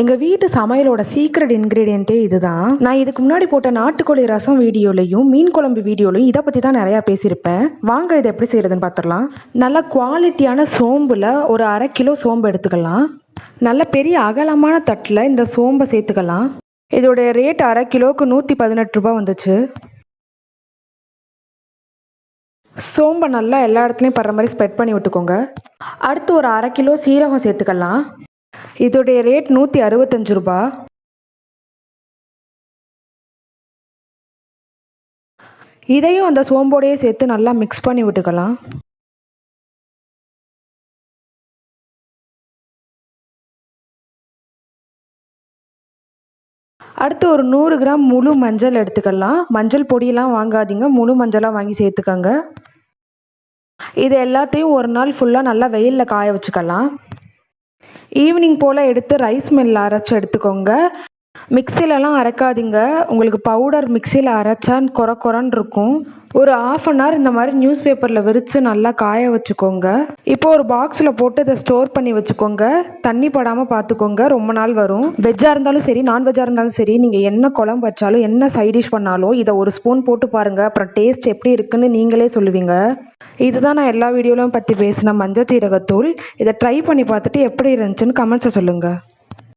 எங்கள் வீட்டு சமையலோட சீக்ரெட் இன்க்ரீடியண்ட்டே இதுதான். நான் இதுக்கு முன்னாடி போட்ட நாட்டுக்கோழி ரசம் வீடியோலையும் மீன் குழம்பு வீடியோலையும் இதை பற்றி தான் நிறையா பேசியிருப்பேன். வாங்க இதை எப்படி செய்கிறதுன்னு பார்த்துடலாம். நல்ல குவாலிட்டியான சோம்பில் ஒரு அரை கிலோ சோம்பு எடுத்துக்கலாம். நல்ல பெரிய அகலமான தட்டில் இந்த சோம்பை சேர்த்துக்கலாம். இதோடைய ரேட் அரை கிலோவுக்கு நூற்றி பதினெட்டு ரூபா வந்துச்சு. சோம்பை நல்லா எல்லா இடத்துலையும் படுற மாதிரி ஸ்ப்ரெட் பண்ணி விட்டுக்கோங்க. அடுத்து ஒரு அரை கிலோ சீரகம் சேர்த்துக்கலாம். இதோடைய ரேட் நூற்றி அறுபத்தஞ்சு ரூபா. இதையும் அந்த சோம்போடையே சேர்த்து நல்லா மிக்ஸ் பண்ணி விட்டுக்கலாம். அடுத்து ஒரு நூறு கிராம் முழு மஞ்சள் எடுத்துக்கலாம். மஞ்சள் பொடியெல்லாம் வாங்காதீங்க. முழு மஞ்சளாக வாங்கி சேர்த்துக்கோங்க. இது எல்லாத்தையும் ஒரு நாள் ஃபுல்லாக நல்லா வெயிலில் காய வச்சுக்கலாம். ஈவினிங் போல் எடுத்து ரைஸ் மில்லில் அரைச்சி எடுத்துக்கோங்க. மிக்சிலலாம் அரைக்காதீங்க. உங்களுக்கு பவுடர் மிக்சியில் அரைச்சா கொர கொரன்னு இருக்கும். ஒரு ஆஃப் அன் ஹவர் இந்த மாதிரி நியூஸ் பேப்பரில் விரித்து நல்லா காய வச்சுக்கோங்க. இப்போ ஒரு பாக்ஸில் போட்டு இதை ஸ்டோர் பண்ணி வச்சுக்கோங்க. தண்ணி படாமல் பார்த்துக்கோங்க. ரொம்ப நாள் வரும். வெஜ்ஜாக இருந்தாலும் சரி நான்வெஜ்ஜாக இருந்தாலும் சரி நீங்கள் என்ன குழம்பு வச்சாலும் என்ன சைட் டிஷ் பண்ணாலும் இதை ஒரு ஸ்பூன் போட்டு பாருங்கள் அப்புறம் டேஸ்ட் எப்படி இருக்குன்னு நீங்களே சொல்லுவீங்க. இதுதான் நான் எல்லா வீடியோலையும் பற்றி பேசின மஞ்சள் சீரகத்தூள். இதை ட்ரை பண்ணி பார்த்துட்டு எப்படி இருந்துச்சுன்னு கமெண்ட்ஸை சொல்லுங்கள்